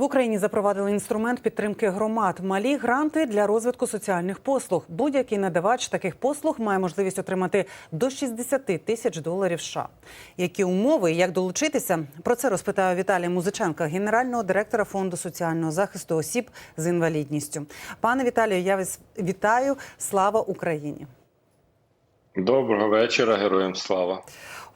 В Україні запровадили інструмент підтримки громад. Малі гранти для розвитку соціальних послуг. Будь-який надавач таких послуг має можливість отримати до 60 тисяч доларів. США. Які умови і як долучитися? Про це розпитаю Віталія Музиченка, генерального директора фонду соціального захисту осіб з інвалідністю. Пане Віталію, я вас вітаю. Слава Україні! Доброго вечора, героям слава.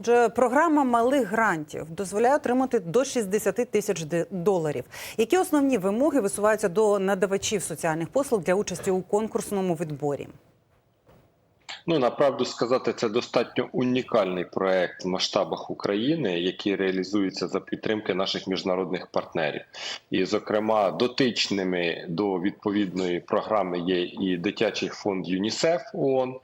Отже, програма малих грантів дозволяє отримати до 60 тисяч доларів. Які основні вимоги висуваються до надавачів соціальних послуг для участі у конкурсному відборі? Ну направду сказати, це достатньо унікальний проект в масштабах України, який реалізується за підтримки наших міжнародних партнерів. І, зокрема, дотичними до відповідної програми є і дитячий фонд ЮНІСЕФ ООН,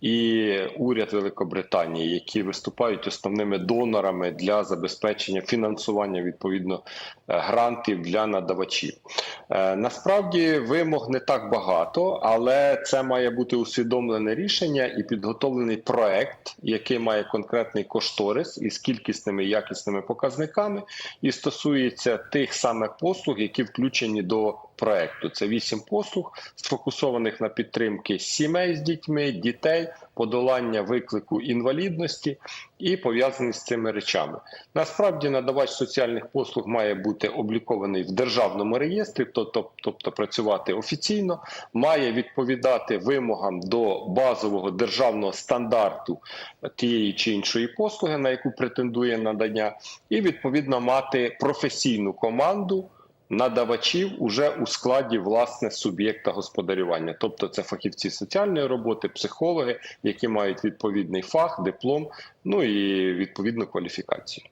і уряд Великобританії, які виступають основними донорами для забезпечення фінансування відповідно е, грантів для надавачів. Е, Насправді вимог не так багато, але це має бути усвідомлене рішення і підготовлений проект, який має конкретний кошторис із кількісними і якісними показниками, і стосується тих самих послуг, які включені до проекту. Це вісім послуг, сфокусованих на підтримки сімей з дітьми, дітей, подолання виклику інвалідності і пов'язані з цими речами. Насправді надавач соціальних послуг має бути облікований в державному реєстрі, тобто, тобто працювати офіційно, має відповідати вимогам до базового державного стандарту тієї чи іншої послуги, на яку претендує надання, і відповідно мати професійну команду надавачів уже у складі власне суб'єкта господарювання, тобто це фахівці соціальної роботи, психологи, які мають відповідний фах, диплом, ну і відповідну кваліфікацію.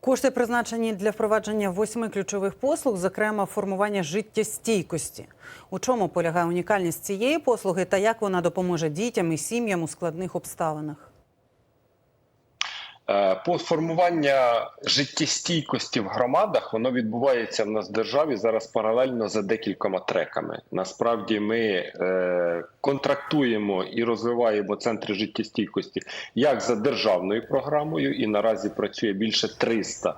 Кошти призначені для впровадження восьми ключових послуг, зокрема формування життєстійкості. У чому полягає унікальність цієї послуги та як вона допоможе дітям і сім'ям у складних обставинах? Е, По формування життєстійкості в громадах воно відбувається в нас в державі зараз паралельно за декількома треками. Насправді ми е, контрактуємо і розвиваємо центри життєстійкості як за державною програмою, і наразі працює більше 300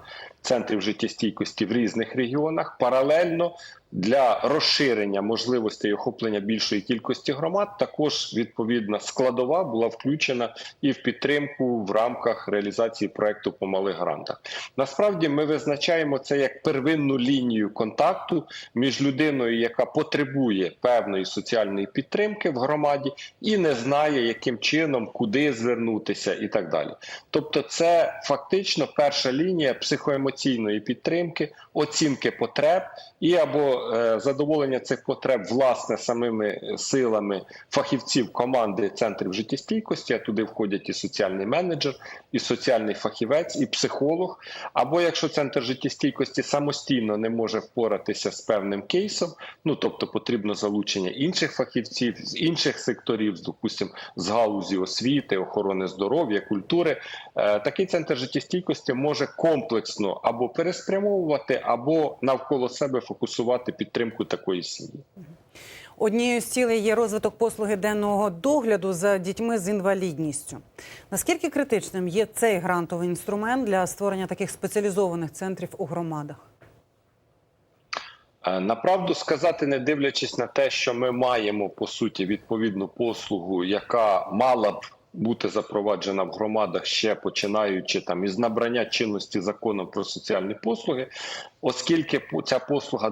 центрів життєстійкості в різних регіонах. Паралельно для розширення можливостей охоплення більшої кількості громад також відповідна складова була включена і в підтримку в рамках реалізації проекту по малих грантах. Насправді ми визначаємо це як первинну лінію контакту між людиною, яка потребує певної соціальної підтримки в громаді, і не знає, яким чином куди звернутися, і так далі. Тобто, це фактично перша лінія психоемоційної підтримки, оцінки потреб і або е, задоволення цих потреб власне самими силами фахівців команди центрів життєстійкості. А туди входять і соціальний менеджер, і соціальний фахівець, і психолог. Або якщо центр життєстійкості самостійно не може впоратися з певним кейсом, ну тобто потрібно залучення інших фахівців з інших секторів, допустим, з галузі освіти, охорони здоров'я, культури. Е, Такий центр життєстійкості може комплексно або переспрямовувати, або навколо себе фокусувати підтримку такої сім'ї. Однією з цілей є розвиток послуги денного догляду за дітьми з інвалідністю. Наскільки критичним є цей грантовий інструмент для створення таких спеціалізованих центрів у громадах? Е, Направду сказати, не дивлячись на те, що ми маємо по суті відповідну послугу, яка мала б бути запроваджена в громадах ще починаючи там із набрання чинності закону про соціальні послуги, оскільки ця послуга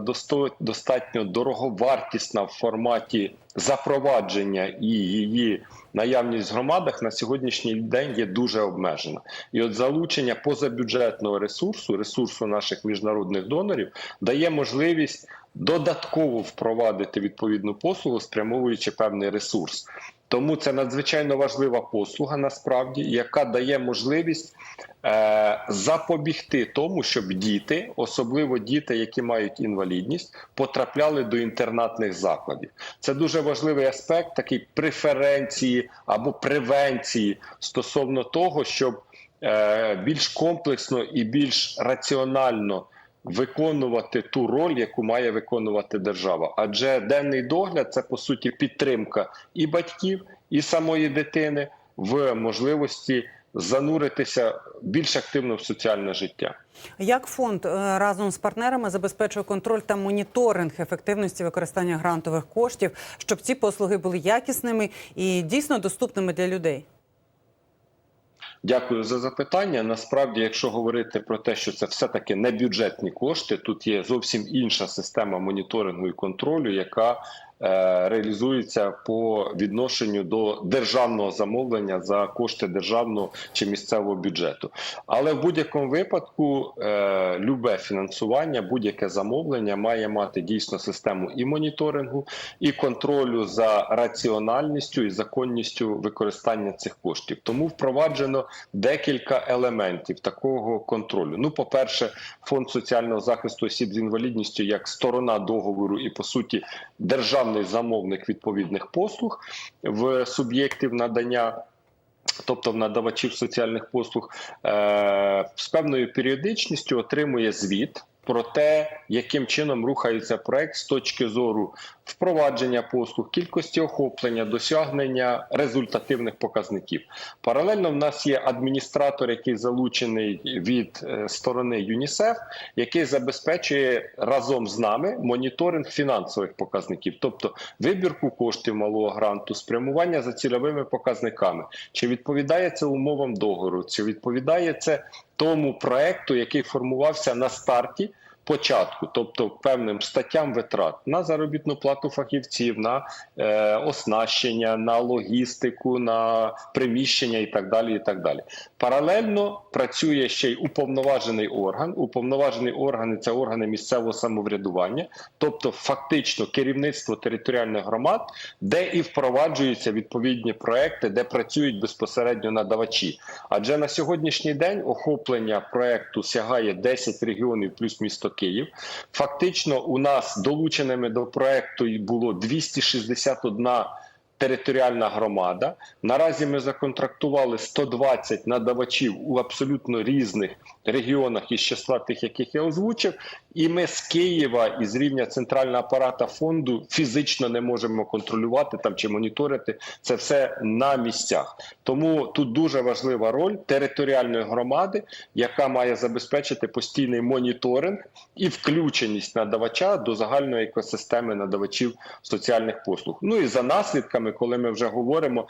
достатньо дороговартісна в форматі запровадження і її наявність в громадах на сьогоднішній день є дуже обмежена. І от залучення позабюджетного ресурсу, ресурсу наших міжнародних донорів, дає можливість додатково впровадити відповідну послугу, спрямовуючи певний ресурс. Тому це надзвичайно важлива послуга, насправді, яка дає можливість е, запобігти тому, щоб діти, особливо діти, які мають інвалідність, потрапляли до інтернатних закладів. Це дуже важливий аспект, такий преференції або превенції стосовно того, щоб е, більш комплексно і більш раціонально виконувати ту роль, яку має виконувати держава. Адже денний догляд це по суті підтримка і батьків, і самої дитини в можливості зануритися більш активно в соціальне життя. Як фонд е, разом з партнерами забезпечує контроль та моніторинг ефективності використання грантових коштів, щоб ці послуги були якісними і дійсно доступними для людей? Дякую за запитання. Насправді, якщо говорити про те, що це все-таки не бюджетні кошти, тут є зовсім інша система моніторингу і контролю, яка реалізується по відношенню до державного замовлення за кошти державного чи місцевого бюджету. Але в будь-якому випадку е, любе фінансування, будь-яке замовлення має мати дійсно систему і моніторингу, і контролю за раціональністю і законністю використання цих коштів. Тому впроваджено декілька елементів такого контролю. Ну, по-перше, фонд соціального захисту осіб з інвалідністю як сторона договору і по суті державний замовник відповідних послуг в суб'єктів надання. Тобто в надавачів соціальних послуг е, з певною періодичністю отримує звіт про те, яким чином рухається проект з точки зору впровадження послуг, кількості охоплення, досягнення результативних показників. Паралельно в нас є адміністратор, який залучений від е, сторони ЮНІСЕФ, який забезпечує разом з нами моніторинг фінансових показників, тобто вибірку коштів малого гранту, спрямування за цільовими показниками, чи відповідає це умовам договору, чи відповідає це тому проекту, який формувався на старті початку, тобто певним статтям витрат на заробітну плату фахівців, на е, оснащення, на логістику, на приміщення і так далі. І так далі. Паралельно працює ще й уповноважений орган. Уповноважений органи це органи місцевого самоврядування, тобто фактично керівництво територіальних громад, де і впроваджуються відповідні проекти, де працюють безпосередньо надавачі. Адже на сьогоднішній день охоплення проекту сягає 10 регіонів плюс місто Київ. Фактично, у нас долученими до проекту було 261 територіальна громада. Наразі ми законтрактували 120 надавачів у абсолютно різних регіонах із числа тих, яких я озвучив. І ми з Києва і з рівня центрального апарата фонду фізично не можемо контролювати там чи моніторити це все на місцях. Тому тут дуже важлива роль територіальної громади, яка має забезпечити постійний моніторинг і включеність надавача до загальної екосистеми надавачів соціальних послуг. Ну і за наслідками, коли ми вже говоримо,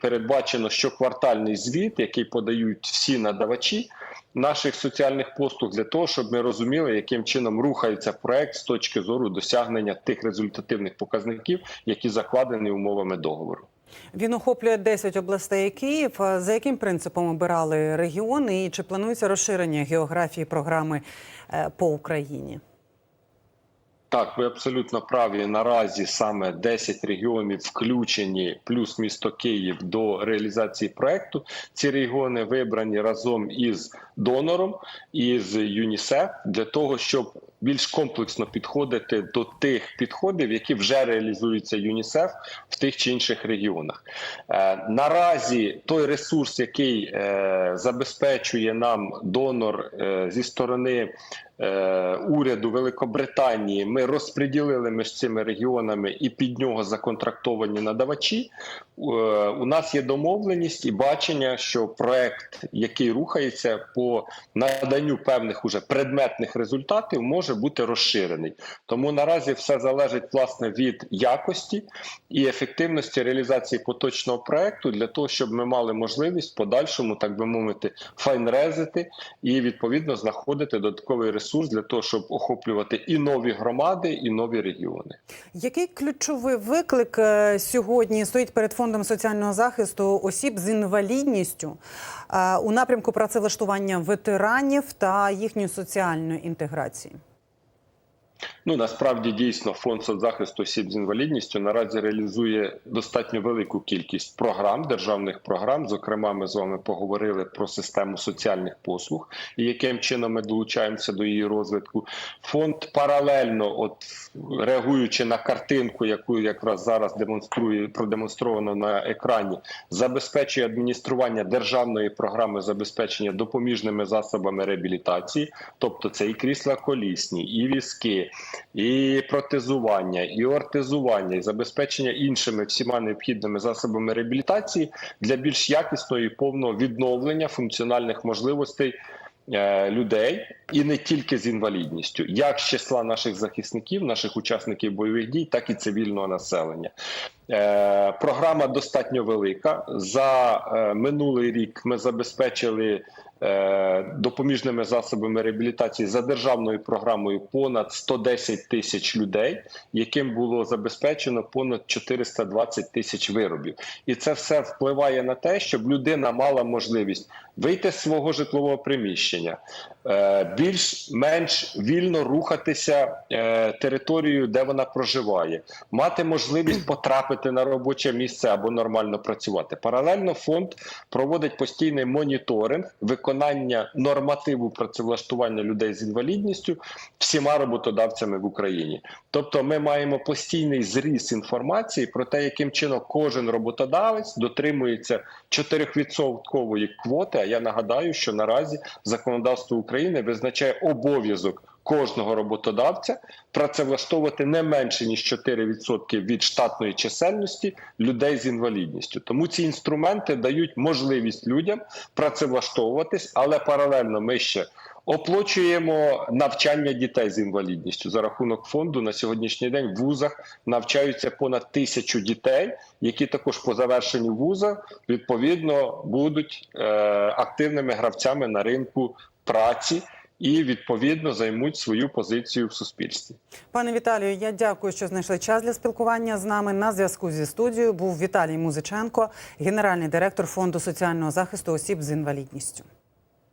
передбачено щоквартальний звіт, який подають всі надавачі наших соціальних послуг, для того, щоб ми розуміли, яким чином рухається проект з точки зору досягнення тих результативних показників, які закладені умовами договору. Він охоплює 10 областей Київ. За яким принципом обирали регіони і чи планується розширення географії програми е, по Україні? Так, ви абсолютно праві. Наразі саме 10 регіонів включені, плюс місто Київ до реалізації проекту. Ці регіони вибрані разом із донором із ЮНІСЕФ для того, щоб більш комплексно підходити до тих підходів, які вже реалізуються ЮНІСЕФ в тих чи інших регіонах. Е, наразі той ресурс, який е, забезпечує нам донор е, зі сторони. Уряду Великобританії ми розподілили між цими регіонами і під нього законтрактовані надавачі. У нас є домовленість і бачення, що проект, який рухається по наданню певних уже предметних результатів, може бути розширений. Тому наразі все залежить власне від якості і ефективності реалізації поточного проекту для того, щоб ми мали можливість подальшому, так би мовити, файнрезити і відповідно знаходити додатковий ресурс для того, щоб охоплювати і нові громади, і нові регіони. Який ключовий виклик е, сьогодні стоїть перед фондом соціального захисту осіб з інвалідністю е, у напрямку працевлаштування ветеранів та їхньої соціальної інтеграції? Ну насправді дійсно фонд соцзахисту осіб з інвалідністю наразі реалізує достатньо велику кількість програм, державних програм. Зокрема, ми з вами поговорили про систему соціальних послуг і яким чином ми долучаємося до її розвитку. Фонд паралельно, от реагуючи на картинку, яку якраз зараз демонструє продемонстровано на екрані, забезпечує адміністрування державної програми забезпечення допоміжними засобами реабілітації, тобто це і крісла колісні, і візки і протезування, і ортезування, і забезпечення іншими всіма необхідними засобами реабілітації для більш якісного і повного відновлення функціональних можливостей е, людей, і не тільки з інвалідністю, як з числа наших захисників, наших учасників бойових дій, так і цивільного населення. Е, Програма достатньо велика. За е, минулий рік ми забезпечили е, допоміжними засобами реабілітації за державною програмою понад 110 тисяч людей, яким було забезпечено понад 420 тисяч виробів. І це все впливає на те, щоб людина мала можливість вийти з свого житлового приміщення, більш-менш вільно рухатися територією, де вона проживає, мати можливість потрапити на робоче місце або нормально працювати. Паралельно фонд проводить постійний моніторинг виконання нормативу працевлаштування людей з інвалідністю всіма роботодавцями в Україні. Тобто, ми маємо постійний зріс інформації про те, яким чином кожен роботодавець дотримується 4% квоти. А я нагадаю, що наразі законодавство України визначає обов'язок кожного роботодавця працевлаштовувати не менше ніж 4% від штатної чисельності людей з інвалідністю. Тому ці інструменти дають можливість людям працевлаштовуватись, але паралельно ми ще оплачуємо навчання дітей з інвалідністю за рахунок фонду. На сьогоднішній день в вузах навчаються понад тисячу дітей, які також по завершенню вуза відповідно будуть е, активними гравцями на ринку праці. І відповідно займуть свою позицію в суспільстві. Пане Віталію, я дякую, що знайшли час для спілкування з нами. На зв'язку зі студією був Віталій Музиченко, генеральний директор фонду соціального захисту осіб з інвалідністю.